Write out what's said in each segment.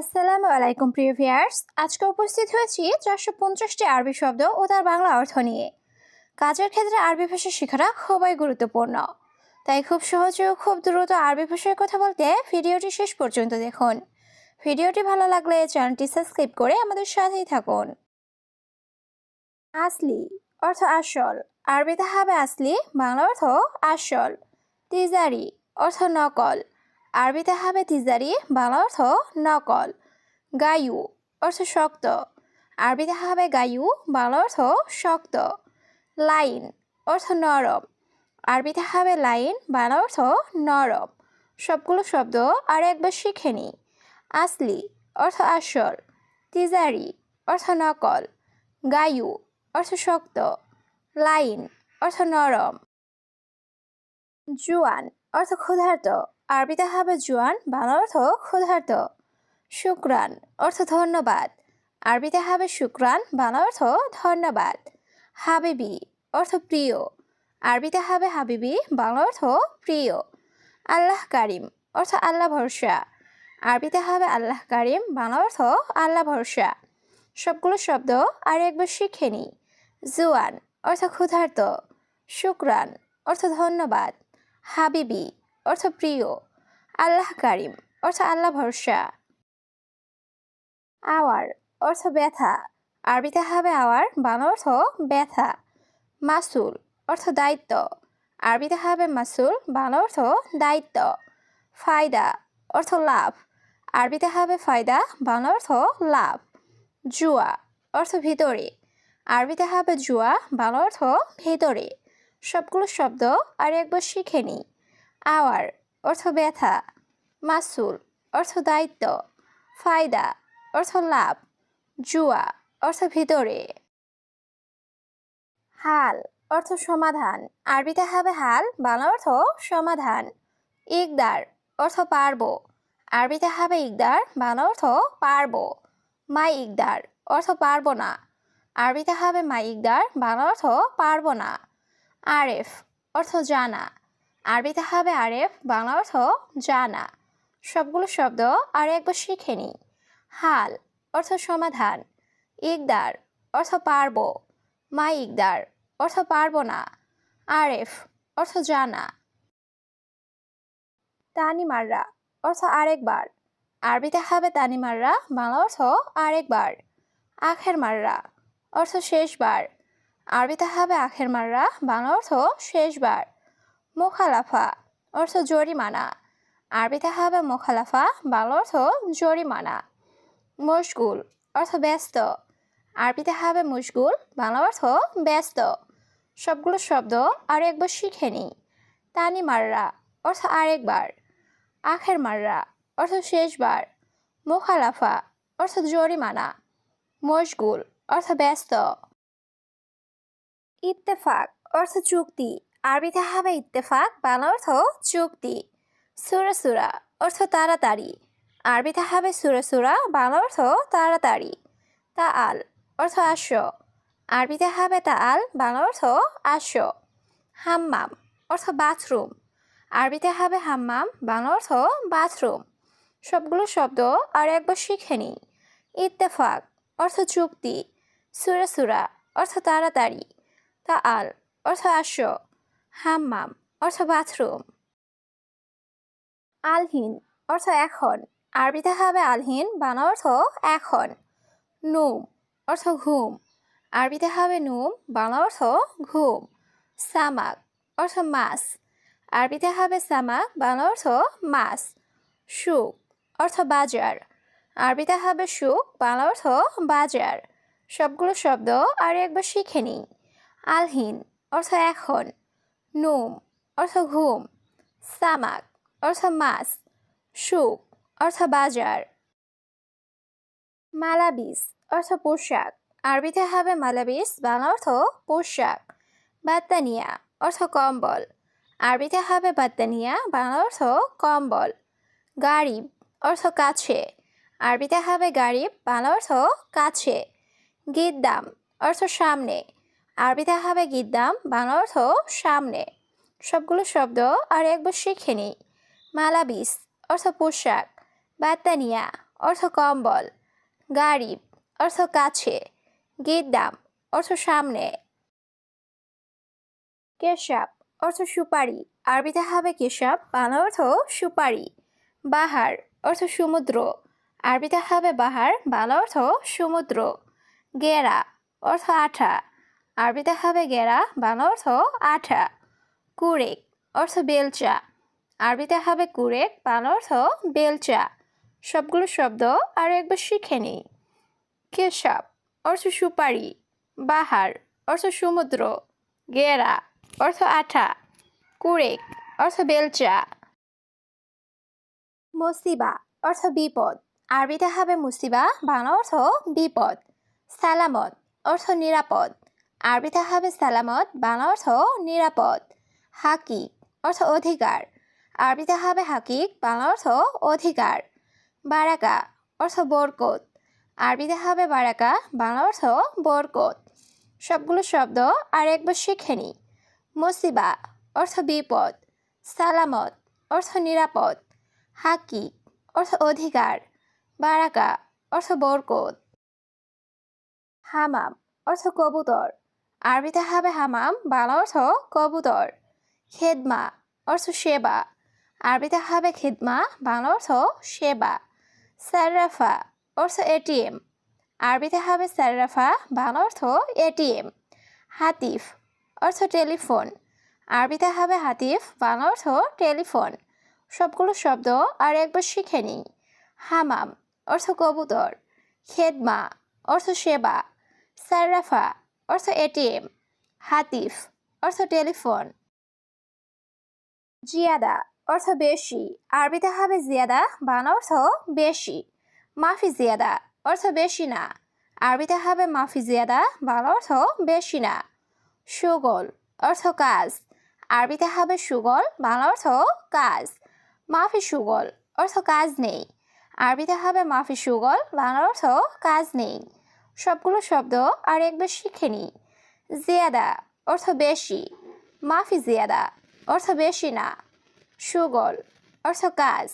আসসালামু আলাইকুম, প্রিয় ভিয়ার্স আজকে উপস্থিত হয়েছি চারশো পঞ্চাশটি আরবি শব্দ ও তার বাংলা অর্থ নিয়ে। কাজের ক্ষেত্রে আরবি ভাষা শেখাটা খুবই গুরুত্বপূর্ণ। তাই খুব সহজে ও খুব দ্রুত আরবি ভাষায় কথা বলতে ভিডিওটি শেষ পর্যন্ত দেখুন। ভিডিওটি ভালো লাগলে চ্যানেলটি সাবস্ক্রাইব করে আমাদের সাথেই থাকুন। আসলি অর্থ আসল। আরবিতে হবে আসলি, বাংলা অর্থ আসল। তিজারি অর্থ নকল। আরবিতে হবে তিজারি, বাংলা অর্থ নকল। গায়ু, অর্থ শক্ত। আরবিতে হবে গায়ু, বাংলা অর্থ শক্ত। লাইন, অর্থ নরম। আরবিতে হবে লাইন, বাংলা অর্থ নরম। সবগুলো শব্দ আর একবার শিখে নিই। আসলি, অর্থ আসল। তিজারি, অর্থ নকল। গায়ু, অর্থ শক্ত। লাইন, অর্থ নরম। জুয়ান, অর্থ ক্ষুধার্ত। আরবিতে হবে জুয়ান, বাংলা অর্থ ক্ষুধার্ত। শুক্রান, অর্থ ধন্যবাদ। আরবিতে হবে শুক্রান, বাংলা অর্থ ধন্যবাদ। হাবিবি, অর্থ প্রিয়। আরবিতে হবে হাবিবি, বাংলা অর্থ প্রিয়। আল্লাহ কারিম, অর্থ আল্লাহ ভরসা। আরবিতে হবে আল্লাহ কারিম, বাংলা অর্থ আল্লাহ ভরসা। সবগুলো শব্দ আর একবার শিখে নিই। জুয়ান, অর্থ ক্ষুধার্ত। শুক্রান, অর্থ ধন্যবাদ। হাবিবি অর্থ প্রিয়, আল্লাহ কারিম, অর্থ আল্লাহ ভরসা। আওয়ার, অর্থ ব্যথা। আরবিতে হবে আওয়ার, বাংলা অর্থ ব্যথা। মাসুল, অর্থ দায়িত্ব। আরবিতে হবে মাসুল, বাংলা অর্থ দায়িত্ব। ফায়দা, অর্থ লাভ। আরবিতে হবে ফায়দা, বাংলা অর্থ লাভ। জুয়া, অর্থ ভিতরে। আরবিতে হবে জুয়া, বাংলা অর্থ ভিতরে। সবগুলো শব্দ আর একবার শিখে নিই। আওয়ার, অর্থ ব্যথা, মাসুল, অর্থ দায়িত্ব, ফায়দা, অর্থ লাভ, জুয়া, অর্থ ভিতরে। হাল, অর্থ সমাধান, আরবিতে হবে হাল, বাংলা অর্থ সমাধান। ইকদার, অর্থ পারব, আরবিতে হবে ইকদার, বাংলা অর্থ পারব। মাই ইকদার, অর্থ পারব না, আরবিতে হবে মাই ইকদার, বাংলা অর্থ পারব না। আরেফ অর্থ জানা। আরবিতে হবে আরেফ, বাংলা অর্থ জানা। সবগুলো শব্দ আর একবার শিখে নিই হাল, অর্থ সমাধান। ইকদার, অর্থ পারব। মা ইকদার, অর্থ পারব না। আরেফ, অর্থ জানা। তানিমাররা, অর্থ আরেকবার। আরবিতে হবে তানিমাররা, বাংলা অর্থ আরেকবার। আখের মাররা অর্থ শেষবার। আরবিতে হবে আখের মাররা বাংলা অর্থ শেষবার। মোখালাফা, অর্থ জরিমানা। আরবিতে হবে মোখালাফা, বাংলা অর্থ জরিমানা। মশগুল অর্থ ব্যস্ত। আরবিতে হবে মুশগুল বাংলা অর্থ ব্যস্ত। সবগুলো শব্দ আর একবার শিখে নিই। তানি মাররা, অর্থ আরেকবার। আখের মাররা, অর্থ শেষবার। মোখালাফা, অর্থ জরিমানা। মশগুল অর্থ ব্যস্ত। ইত্তেফাক, অর্থ চুক্তি। আরবিতে হবে ইত্তেফাক, বাংলা অর্থ চুক্তি। সুরা সুরা, অর্থ তাড়াতাড়ি। আরবিতে হবে সুরা সুরা, বাংলা অর্থ তাড়াতাড়ি। তা আল অর্থ আস। আরবিতে হবে তা আল বাংলা অর্থ আস। হাম্মাম, অর্থ বাথরুম। আরবিতে হবে হাম্মাম, বাংলা অর্থ বাথরুম। সবগুলো শব্দ আর একবার শিখে নিই। ইত্তেফাক, অর্থ চুক্তি। সুরা সুরা, অর্থ তাড়াতাড়ি। তা আল অর্থ আস। হাম্মাম, অর্থ বাথরুম। আলহিন, অর্থ এখন। আরবিতে হবে আলহিন বাংলা অর্থ এখন। নুম, অর্থ ঘুম। আরবিতে হবে নুম বাংলা অর্থ ঘুম। সামাক, অর্থ মাছ। আরবিতে হবে সামাক বাংলা অর্থ মাছ। সুখ অর্থ বাজার। আরবিতে হবে সুখ বাংলা অর্থ বাজার। সবগুলো শব্দ আর একবার শিখে নিই। আলহীন, অর্থ এখন। নুম, অর্থ ঘুম। সামাক, অর্থ মাছ। সুখ, অর্থ বাজার। মালাবিস, অর্থ পোশাক। আরবিতে হবে মালাবিস, বাংলা অর্থ পোশাক। বাত্তানিয়া, অর্থ কম্বল। আরবিতে হবে বাত্তানিয়া, বাংলা অর্থ কম্বল। গারিব, অর্থ কাছে। আরবিতে হবে গারিব, বাংলা অর্থ কাছে। গিদ্দাম, অর্থ সামনে। আরবিতে হবে গিদ্দাম বাংলা অর্থ সামনে। সবগুলো শব্দ আর একবার শিখে নিই। মালাবিস, অর্থ পোশাক। বাতানিয়া অর্থ কম্বল। গারিব অর্থ কাছে। গিদ্দাম অর্থ সামনে। কেশাব, অর্থ সুপারি। আরবিতে হবে কেশাব, বাংলা অর্থ সুপারি। বাহার, অর্থ সমুদ্র। আরবিতে হবে বাহার, বাংলা অর্থ সমুদ্র। গেরা, অর্থ আঠা। আরবিতে হবে গেরা, বাংলা অর্থ আঠা। কুরেক অর্থ বেলচা। আরবিতে হবে কুরেক, বাংলা অর্থ বেলচা। সবগুলো শব্দ আর একবার শিখে নিই। কেশাব অর্থ সুপারি। বাহার অর্থ সমুদ্র। গেরা অর্থ আঠা। কুরেক অর্থ বেলচা। মুসিবা অর্থ বিপদ। আরবিতে হবে মুসিবা, বাংলা অর্থ বিপদ। সালামত অর্থ নিরাপদ। আরবিতে হবে সালামত, বাংলা অর্থ নিরাপদ। হাকিক অর্থ অধিকার। আরবিতে হবে হাকিক, বাংলা অর্থ অধিকার। বারাকা অর্থ বরকত। আরবিতে হবে বারাকা, বাংলা অর্থ বরকত। সবগুলো শব্দ আর একবার শিখে নিই। মুসিবা অর্থ বিপদ। সালামত অর্থ নিরাপদ। হাকিক অর্থ অধিকার। বারাকা অর্থ বরকত। হামাম অর্থ কবুতর। আরবিতে হবে হামাম, বাংলা অর্থ কবুতর, খেদমা অর্থ সেবা। আরবিতে হবে খেদমা, বাংলা অর্থ সেবা। সার্রাফা অর্থ এটিএম। আরবিতে হবে সার্রাফা বাংলা অর্থ এটিএম। হাতিফ অর্থ টেলিফোন। আরবিতে হবে হাতিফ, বাংলা অর্থ টেলিফোন। সবগুলো শব্দ আর একবার শিখে নিই। হামাম অর্থ কবুতর। খেদমা অর্থ সেবা। সার্রাফা অর্থ এটিএম, হাতিফ, অর্থ টেলিফোন। জিয়াদা, অর্থ বেশি। আরবিতে হবে জিয়াদা, বাংলা অর্থ বেশি। মাফি জিয়াদা, অর্থ বেশি না। আরবিতে হবে মাফি জিয়াদা, বাংলা অর্থ বেশি না। সুগল, অর্থ কাজ। আরবিতে হবে সুগল, বাংলা অর্থ কাজ। মাফি সুগল, অর্থ কাজ নেই। আরবিতে হবে মাফি সুগল, বাংলা অর্থ কাজ নেই। সবগুলো শব্দ আর একবার শিখে নিই। জিয়াদা অর্থ বেশি। মাফি জিয়াদা অর্থ বেশি না। সুগল অর্থ কাজ।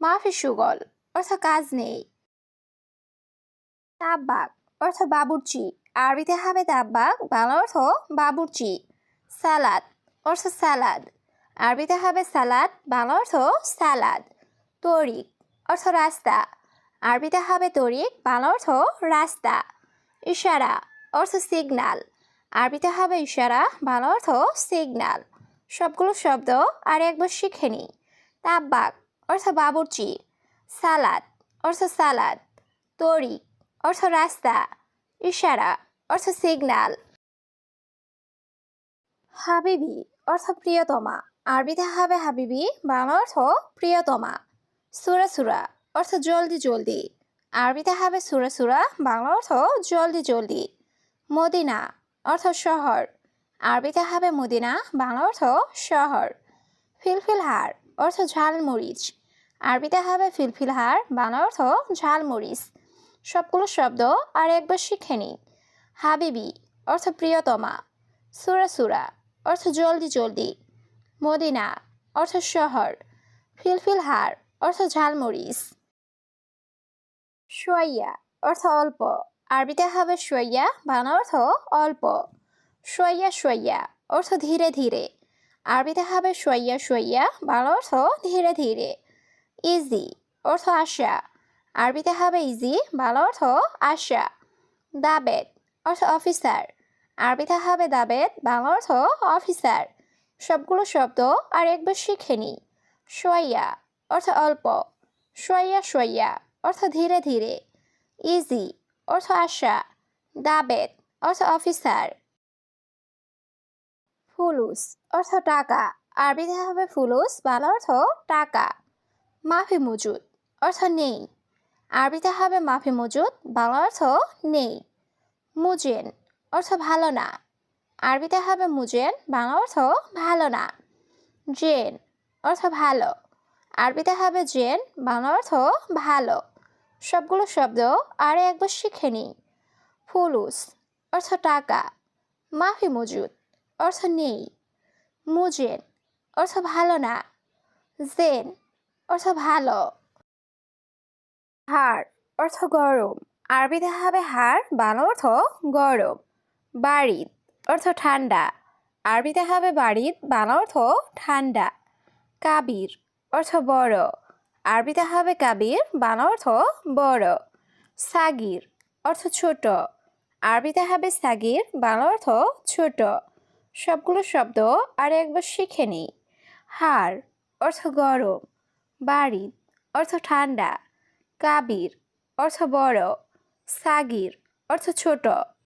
মাফি সুগল অর্থ কাজ নেই। তাব্বাক অর্থ বাবুর্চি। আরবিতে হবে তাব্বাক, বাংলা অর্থ বাবুর্চি। সালাদ অর্থ সালাদ। আরবিতে হবে সালাদ, বাংলা অর্থ সালাদ। তরিক অর্থ রাস্তা। আরবিতে হবে তরিক, বাংলা অর্থ রাস্তা। ইশারা, অর্থ সিগনাল আরবিতে হবে ইশারা বাংলা অর্থ সিগনাল সবগুলো শব্দ আর একবার শিখে নিই তাব্বাক, অর্থ বাবুর্চি। সালাদ, অর্থ সালাদ। তরিক, অর্থ রাস্তা। ইশারা, অর্থ সিগনাল হাবিবি, অর্থ প্রিয়তমা। আরবিতে হবে হাবিবি বাংলা অর্থ প্রিয়তমা। সুরা সুরা, অর্থ জলদি জলদি। আরবিতে হবে সুরা সুরা বাংলা অর্থ জলদি জলদি। মদিনা, অর্থ শহর। আরবিতে হবে মদিনা বাংলা অর্থ শহর। ফিলফিল হার অর্থ ঝালমরিচ। আরবিতে হবে ফিলফিল হার বাংলা অর্থ ঝালমরিচ। সবগুলো শব্দ আর একবার শিখে নিই। হাবিবি, অর্থ প্রিয়তমা। সুরা সুরা, অর্থ জলদি জলদি। মদিনা, অর্থ শহর। ফিলফিল হার অর্থ ঝালমরিচ। সোয়াইয়া অর্থ অল্প। আরবিতে হবে সোয়াইয়া বাংলা অর্থ অল্প। সোয়াইয়া সোয়াইয়া অর্থ ধীরে ধীরে। আরবিতে হবে সোয়াইয়া সোয়াইয়া বাংলা অর্থ ধীরে ধীরে। ইজি অর্থ আশা। আরবিতে হবে ইজি বাংলা অর্থ আশা। দাবেদ অর্থ অফিসার আরবিতে হবে দাবেদ, বাংলা অর্থ অফিসার সবগুলো শব্দ আর একবার শিখে নিই সোয়াইয়া অর্থ অল্প। সোয়াইয়া সোয়াইয়া অর্থ ধীরে ধীরে। ইজি অর্থ আশা। দাবেদ অর্থ অফিসার ফুলুস অর্থ টাকা। আরবিতে হবে ফুলুস বাংলা অর্থ টাকা। মাফি মজুদ, অর্থ নেই। আরবিতে হবে মাফি মজুদ, বাংলা অর্থ নেই। মুজেন অর্থ ভালো না। আরবিতে হবে মুজেন বাংলা অর্থ ভালো না। জেন অর্থ ভালো। আরবিতে হবে জেন বাংলা অর্থ ভালো। সবগুলো শব্দ আরে একবার শিখে নিই। ফুলুস, অর্থ টাকা। মাফি মজুদ, অর্থ নেই। মুজেন, অর্থ ভালো না। জেন, অর্থ ভালো। হাড় অর্থ গরম। আরবিতে হবে হাড় বাংলা অর্থ গরম। বাড়িত অর্থ ঠান্ডা। আরবিতে হবে বাড়িত বাংলা অর্থ ঠান্ডা। কাবির অর্থ বড়। আরবিতে হবে কাবির, বাংলা অর্থ বড়। সাগির, অর্থ ছোট। আরবিতে হবে সাগির, বাংলা অর্থ ছোট। সবগুলো শব্দ আর একবার শিখে নিই। হাড় অর্থ গরম। বাড়ি, অর্থ ঠান্ডা। কাবির, অর্থ বড়। সাগির, অর্থ ছোট।